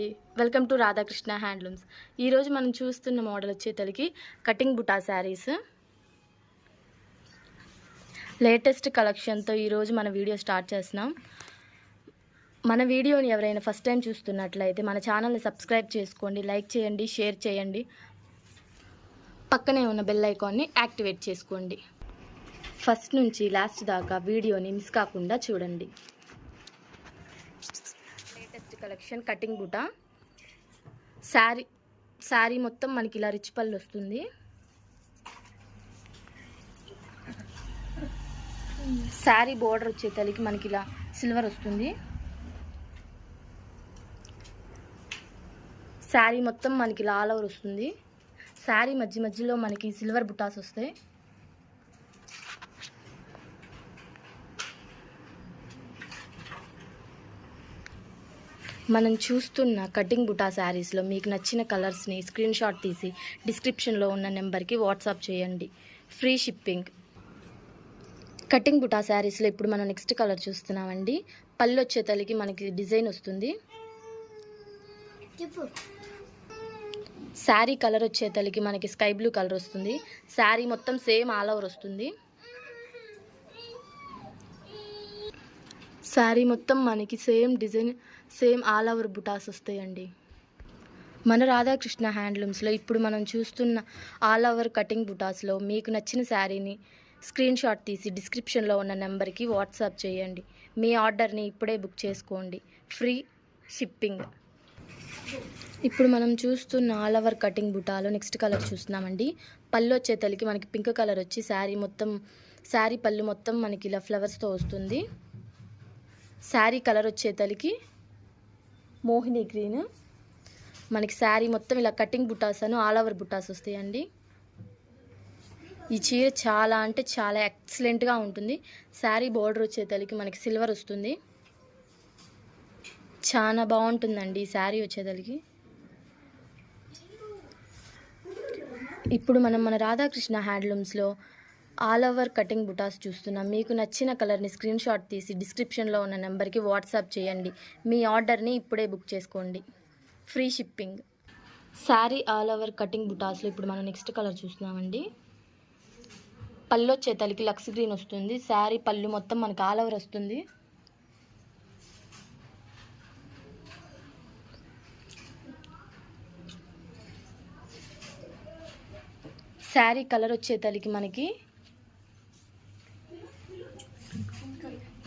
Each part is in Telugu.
అండి. వెల్కమ్ టు రాధాకృష్ణ హ్యాండ్లూమ్స్ ఈరోజు మనం చూస్తున్న మోడల్ వచ్చేతలకి కటింగ్ బుటా శారీస్ లేటెస్ట్ కలెక్షన్తో ఈరోజు మన వీడియో స్టార్ట్ చేస్తున్నాం. మన వీడియోని ఎవరైనా ఫస్ట్ టైం చూస్తున్నట్లయితే మన ఛానల్ని సబ్స్క్రైబ్ చేసుకోండి లైక్ చేయండి షేర్ చేయండి. పక్కనే ఉన్న బెల్ ఐకాన్ని యాక్టివేట్ చేసుకోండి. ఫస్ట్ నుంచి లాస్ట్ దాకా వీడియోని మిస్ కాకుండా చూడండి. కలెక్షన్ కటింగ్ బుట్ట శారీ శారీ మొత్తం మనకి ఇలా రిచ్ పళ్ళు వస్తుంది. శారీ బోర్డర్ వచ్చే తల్లికి మనకి ఇలా సిల్వర్ వస్తుంది. శారీ మొత్తం మనకి ఇలా ఆల్ ఓవర్ వస్తుంది. శారీ మధ్య మధ్యలో మనకి సిల్వర్ బుటాస్ వస్తాయి. మనం చూస్తున్న కటింగ్ బుటా శారీస్లో మీకు నచ్చిన కలర్స్ని స్క్రీన్ షాట్ తీసి డిస్క్రిప్షన్లో ఉన్న నెంబర్కి వాట్సాప్ చేయండి. Free shipping. కటింగ్ బుటా శారీస్లో ఇప్పుడు మనం నెక్స్ట్ కలర్ చూస్తున్నామండి. పళ్ళు వచ్చే తలికి మనకి డిజైన్ వస్తుంది. శారీ కలర్ వచ్చే తలికి మనకి స్కై బ్లూ కలర్ వస్తుంది. శారీ మొత్తం సేమ్ ఆల్ ఓవర్ వస్తుంది. శారీ మొత్తం మనకి same design same all over బుటాస్ వస్తాయండి. మన రాధాకృష్ణ హ్యాండ్లూమ్స్లో ఇప్పుడు మనం చూస్తున్న ఆల్ ఓవర్ కటింగ్ బుటాస్లో మీకు నచ్చిన శారీని స్క్రీన్ షాట్ తీసి డిస్క్రిప్షన్లో ఉన్న నెంబర్కి వాట్సాప్ చేయండి. మీ ఆర్డర్ని ఇప్పుడే బుక్ చేసుకోండి. Free shipping. ఇప్పుడు మనం చూస్తున్న ఆల్ ఓవర్ కటింగ్ బుటాలో నెక్స్ట్ కలర్ చూస్తున్నామండి. పళ్ళు వచ్చేతలికి మనకి పింక్ కలర్ వచ్చి శారీ మొత్తం శారీ పళ్ళు మొత్తం మనకి ఇలా ఫ్లవర్స్తో వస్తుంది. శారీ కలర్ వచ్చేతలికి మోహిని గ్రీన్. మనకి శారీ మొత్తం ఇలా కటింగ్ బుట్టాస్ అని ఆల్ ఓవర్ బుట్టాస్ వస్తాయండి. ఈ చీర చాలా అంటే చాలా ఎక్సలెంట్గా ఉంటుంది. శారీ బార్డర్ వచ్చే తలికి మనకి సిల్వర్ వస్తుంది. చాలా బాగుంటుందండి ఈ శారీ వచ్చేతలికి ఇప్పుడు మనం మన రాధాకృష్ణ హ్యాండ్లూమ్స్లో ఆల్ ఓవర్ కటింగ్ బుటాస్ చూస్తున్నాం. మీకు నచ్చిన కలర్ని స్క్రీన్ షాట్ తీసి డిస్క్రిప్షన్లో ఉన్న నెంబర్కి వాట్సాప్ చేయండి. మీ ఆర్డర్ని ఇప్పుడే బుక్ చేసుకోండి. Free shipping. Sari all over cutting బుటాస్లో ఇప్పుడు మనం నెక్స్ట్ కలర్ చూస్తున్నామండి. పళ్ళు వచ్చే తలకి లక్స్ గ్రీన్ వస్తుంది. శారీ పళ్ళు మొత్తం మనకి ఆల్ ఓవర్ వస్తుంది. శారీ కలర్ వచ్చే తలికి మనకి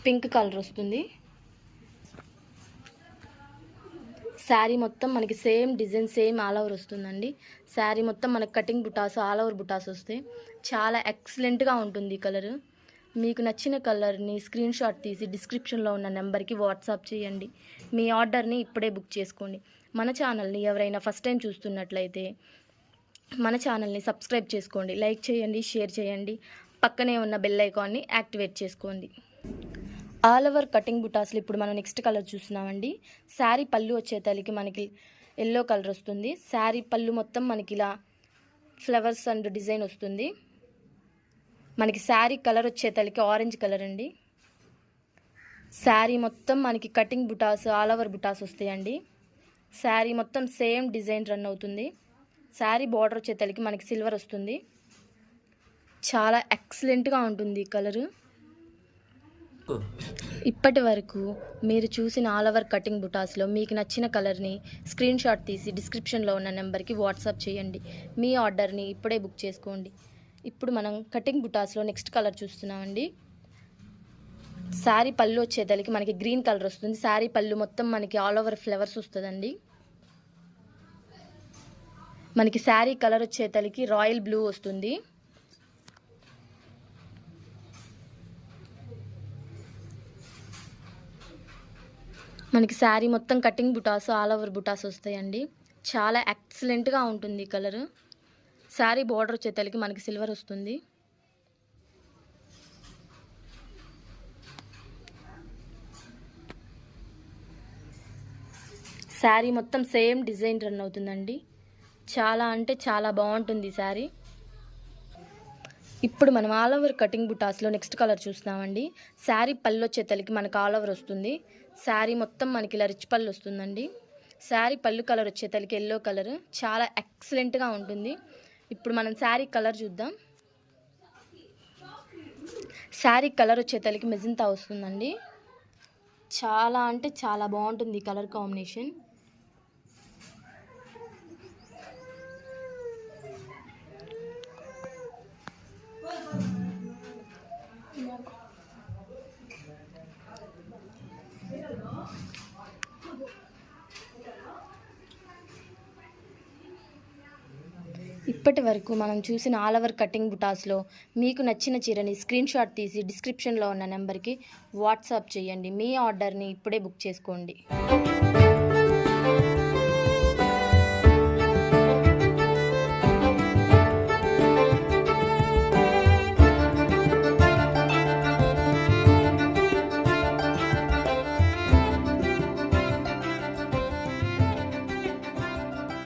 పింక్ కలర్ వస్తుంది. శారీ మొత్తం మనకి same design same all over వస్తుందండి. శారీ మొత్తం మనకి కటింగ్ బుటాస్ ఆల్ ఓవర్ బుటాస్ వస్తాయి చాలా ఎక్సలెంట్గా ఉంటుంది ఈ కలర్. మీకు నచ్చిన కలర్ని స్క్రీన్ షాట్ తీసి డిస్క్రిప్షన్లో ఉన్న నెంబర్కి వాట్సాప్ చేయండి. మీ ఆర్డర్ని ఇప్పుడే బుక్ చేసుకోండి. మన ఛానల్ని ఎవరైనా ఫస్ట్ టైం చూస్తున్నట్లయితే మన ఛానల్ని సబ్స్క్రైబ్ చేసుకోండి. లైక్ చేయండి షేర్ చేయండి. పక్కనే ఉన్న బెల్ ఐకాన్ని యాక్టివేట్ చేసుకోండి. ఆల్ ఓవర్ కటింగ్ బుటాస్లు ఇప్పుడు మనం నెక్స్ట్ కలర్ చూస్తున్నామండి. శారీ పళ్ళు వచ్చే తలికి మనకి ఎల్లో కలర్ వస్తుంది. శారీ పళ్ళు మొత్తం మనకి ఇలా ఫ్లవర్స్ అండ్ డిజైన్ వస్తుంది. మనకి శారీ కలర్ వచ్చే తలికి ఆరెంజ్ కలర్ అండి. శారీ మొత్తం మనకి కటింగ్ బుటాస్ ఆల్ ఓవర్ బుటాస్ వస్తాయండి. శారీ మొత్తం సేమ్ డిజైన్ రన్ అవుతుంది. శారీ బార్డర్ వచ్చే తలికి మనకి సిల్వర్ వస్తుంది. చాలా ఎక్సలెంట్గా ఉంటుంది ఈ కలరు. ఇప్పటి వరకు మీరు చూసిన ఆల్ ఓవర్ కటింగ్ బుటాస్లో మీకు నచ్చిన కలర్ని స్క్రీన్ షాట్ తీసి డిస్క్రిప్షన్లో ఉన్న నెంబర్కి వాట్సాప్ చేయండి. మీ ఆర్డర్ని ఇప్పుడే బుక్ చేసుకోండి. ఇప్పుడు మనం కటింగ్ బుటాస్లో నెక్స్ట్ కలర్ చూస్తున్నామండి శారీ పళ్ళు వచ్చేతలకి మనకి గ్రీన్ కలర్ వస్తుంది. శారీ పళ్ళు మొత్తం మనకి ఆల్ ఓవర్ ఫ్లవర్స్ వస్తుందండి. మనకి శారీ కలర్ వచ్చేతలకి రాయల్ బ్లూ వస్తుంది. మనకి శారీ మొత్తం కటింగ్ బుటాస్ ఆల్ ఓవర్ బుటాస్ వస్తాయండి. చాలా ఎక్సలెంట్గా ఉంటుంది కలర్. శారీ బార్డర్ వచ్చేతలకి మనకి సిల్వర్ వస్తుంది. శారీ మొత్తం సేమ్ డిజైన్ రన్ అవుతుందండి. చాలా అంటే చాలా బాగుంటుంది శారీ. ఇప్పుడు మనం ఆల్ ఓవర్ కటింగ్ బుటాస్లో నెక్స్ట్ కలర్ చూస్తున్నామండి. శారీ పళ్ళు వచ్చే మనకు ఆల్ ఓవర్ వస్తుంది. శారీ మొత్తం మనకి ఇలా రిచ్ పళ్ళు వస్తుందండి. శారీ పళ్ళు కలర్ వచ్చే తలకి ఎల్లో కలర్. చాలా ఎక్సలెంట్గా ఉంటుంది. ఇప్పుడు మనం శారీ కలర్ చూద్దాం. శారీ కలర్ వచ్చే తలకి మెజంతా వస్తుందండి. చాలా అంటే చాలా బాగుంటుంది ఈ కలర్ కాంబినేషన్. ఇప్పటి వరకు మనం చూసిన ఆల్ ఓవర్ కటింగ్ బుటాస్లో మీకు నచ్చిన చీరని స్క్రీన్ షాట్ తీసి డిస్క్రిప్షన్లో ఉన్న నెంబర్కి వాట్సాప్ చేయండి. మీ ఆర్డర్ని ఇప్పుడే బుక్ చేసుకోండి.